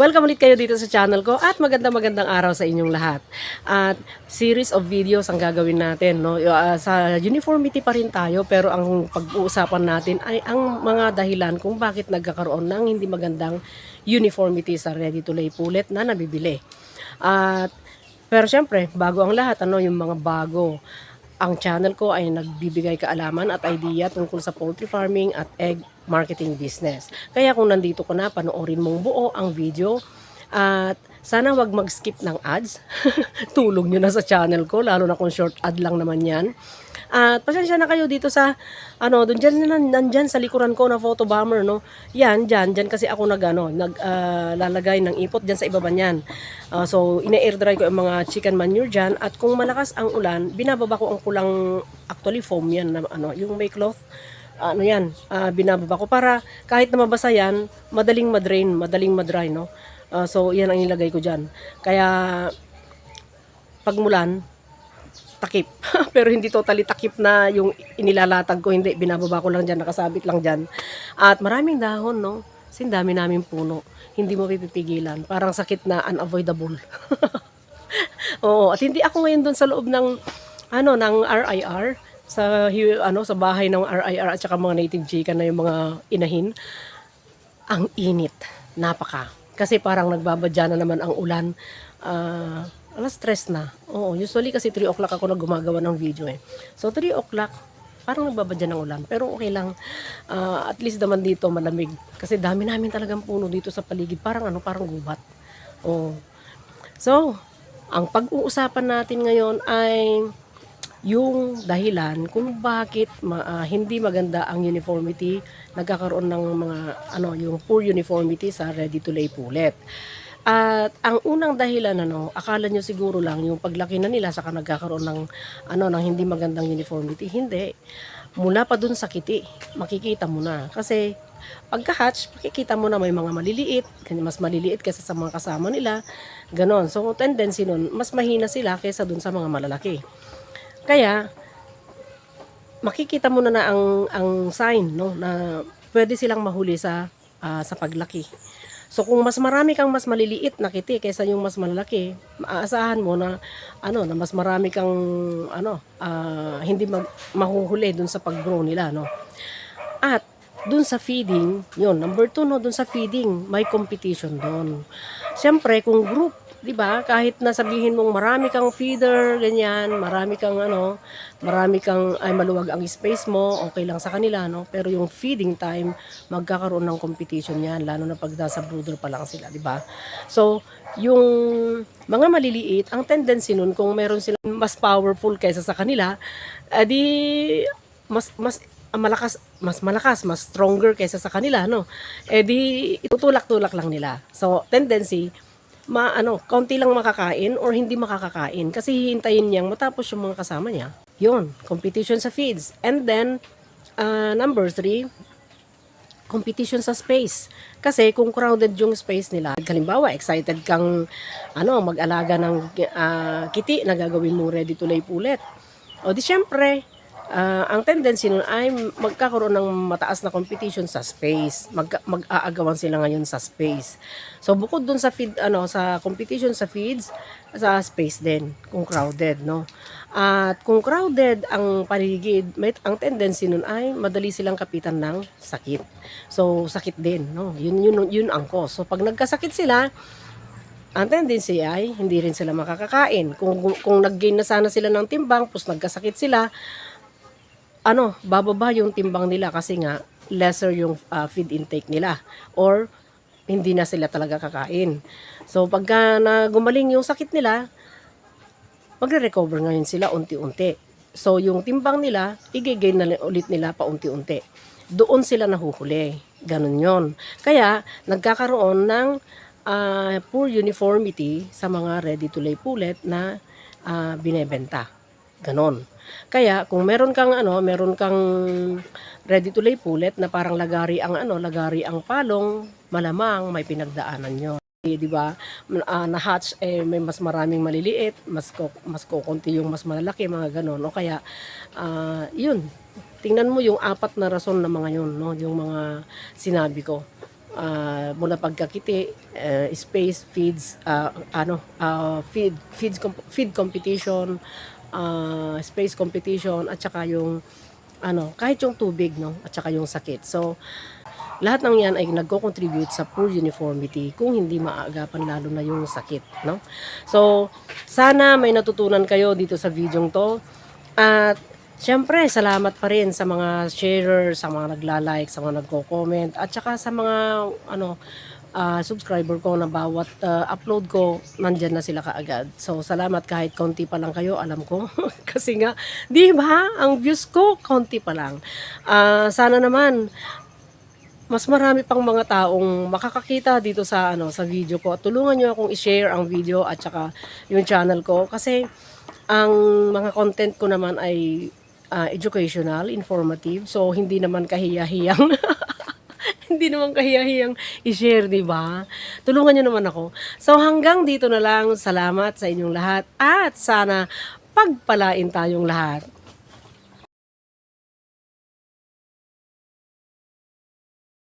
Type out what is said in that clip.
Welcome ulit kayo dito sa channel ko at magandang magandang araw sa inyong lahat. At series of videos ang gagawin natin. No? Uh, sa uniformity pa rin tayo pero ang pag-uusapan natin ay ang mga dahilan kung bakit nagkakaroon ng hindi magandang uniformity sa ready-to-lay pullet na nabibili. At pero syempre, bago ang lahat, ano yung mga bago. Ang channel ko ay nagbibigay kaalaman at idea tungkol sa poultry farming at egg marketing business. Kaya kung nandito ko na, panoorin mong buo ang video at sana wag mag-skip ng ads. Tulong nyo na sa channel ko, lalo na kung short ad lang naman yan. At pasensya na kayo dito sa, ano, dun dyan, nan, nandyan sa likuran ko na photo bomber, no? Yan, dyan, dyan kasi ako nag, ano, nag, ah, lalagay ng ipot dyan sa ibaba niyan. Ah, so, ina-air dry ko yung mga chicken manure dyan. At kung malakas ang ulan, binababa ko ang kulang, actually foam yan, na, ano, yung may cloth ano yan, ah, binababa ko para kahit na mabasa yan, madaling madrain, madaling madry, no? Ah, so, yan ang ilagay ko dyan. Kaya, pagmulan, takip. Pero hindi totally takip na yung inilalatag ko, hindi. Binababa ko lang dyan, nakasabit lang dyan. At maraming dahon, no? Kasi dami namin puno. Hindi mo pipipigilan. Parang sakit na unavoidable. Oo, at hindi ako ngayon doon sa loob ng ano ng RIR sa ano sa bahay ng RIR at saka mga native chicken na yung mga inahin. Ang init, napaka. Kasi parang nagbabadya na naman ang ulan. Ah, alas stress na. Oo, usually kasi 3 o'clock ako na gumagawa ng video eh. So 3 o'clock, parang nagbabadya ng ulan. Pero okay lang. Ah, at least naman dito malamig. Kasi dami namin talagang puno dito sa paligid. Parang ano, parang gubat. Oo. So, ang pag-uusapan natin ngayon ay yung dahilan kung bakit ma- ah, hindi maganda ang uniformity, nagkakaroon ng mga ano, yung poor uniformity sa ready to lay pullet. At ang unang dahilan ano, akala nyo siguro lang yung paglaki na nila saka nagkakaroon ng ano ng hindi magandang uniformity. Hindi. Mula pa dun sa kiti, makikita mo na. Kasi pagka-hatch, makikita mo na may mga maliliit, mas maliliit kaysa sa mga kasama nila. Ganon. So, tendency nun, mas mahina sila kaysa dun sa mga malalaki. Kaya, makikita mo na na ang, ang sign, no, na pwede silang mahuli sa, ah, sa paglaki. So kung mas marami kang mas maliliit na kiti kaysa yung mas malaki, maaasahan mo na ano na mas marami kang ano ah, hindi mag, mahuhuli dun sa pag-grow nila no. At dun sa feeding, yun, number two, no, dun sa feeding, may competition doon. Siyempre, kung group, di ba, kahit na sabihin mong marami kang feeder, ganyan, marami kang ano, marami kang, ay maluwag ang space mo, okay lang sa kanila, no? Pero yung feeding time, magkakaroon ng competition yan, lalo na pag nasa brooder pa lang sila, di ba? So, yung mga maliliit, ang tendency nun, kung meron silang mas powerful kaysa sa kanila, adi mas mas ah, malakas mas malakas mas stronger kaysa sa kanila no eh di itutulak-tulak lang nila so tendency ma ano kaunti lang makakain or hindi makakakain kasi hihintayin niyang matapos yung mga kasama niya yun competition sa feeds and then ah, number three competition sa space. Kasi kung crowded yung space nila, halimbawa, excited kang ano, mag-alaga ng ah, kiti na gagawin mong ready to lay pullet. O di syempre, ah, ang tendency nun ay magkakaroon ng mataas na competition sa space. Mag, mag-aagawan sila ngayon sa space. So bukod dun sa feed ano sa competition sa feeds, sa space din kung crowded, no. At kung crowded ang paligid, may ang tendency nun ay madali silang kapitan ng sakit. So sakit din, no. Yun yun yun ang cause. So pag nagkasakit sila, ang tendency ay hindi rin sila makakakain. Kung kung nag-gain na sana sila ng timbang, plus nagkasakit sila, ano, bababa yung timbang nila kasi nga lesser yung ah, feed intake nila or hindi na sila talaga kakain. So pagka na gumaling yung sakit nila, magre-recover ngayon sila unti-unti. So yung timbang nila, i-gain na ulit nila paunti-unti. Doon sila nahuhuli. Ganun yon. Kaya nagkakaroon ng ah, poor uniformity sa mga ready-to-lay pullet na ah, binebenta. Ganon. Kaya kung meron kang ano, meron kang ready to lay pullet na parang lagari ang ano, lagari ang palong, malamang may pinagdaanan nyo. Eh, di ba? Ah, na hatch eh may mas maraming maliliit, mas ko, mas kokonti yung mas malalaki, mga ganon. O kaya ah, yun. Tingnan mo yung apat na rason na mga yun, no, yung mga sinabi ko. ah, mula pagkakiti, eh, space, feeds, ah, ano, ah, feed, feeds, feed competition, ah, space competition, at saka yung, ano, kahit yung tubig, no, at saka yung sakit. So, lahat ng yan ay nagko-contribute sa poor uniformity kung hindi maagapan lalo na yung sakit, no? So, sana may natutunan kayo dito sa video to. At Siyempre, salamat pa rin sa mga sharer, sa mga nagla-like, sa mga nagko-comment, at saka sa mga ano ah, subscriber ko na bawat ah, upload ko, nandyan na sila kaagad. So, salamat kahit konti pa lang kayo, alam ko. Kasi nga, di ba, ang views ko, konti pa lang. Ah, sana naman, mas marami pang mga taong makakakita dito sa ano sa video ko. At tulungan niyo akong i-share ang video at saka yung channel ko kasi ang mga content ko naman ay ah, educational, informative. So hindi naman kahiya-hiyang hindi naman kahiya-hiyang i-share, di ba? Tulungan niyo naman ako. So hanggang dito na lang. Salamat sa inyong lahat at sana pagpalain tayong lahat.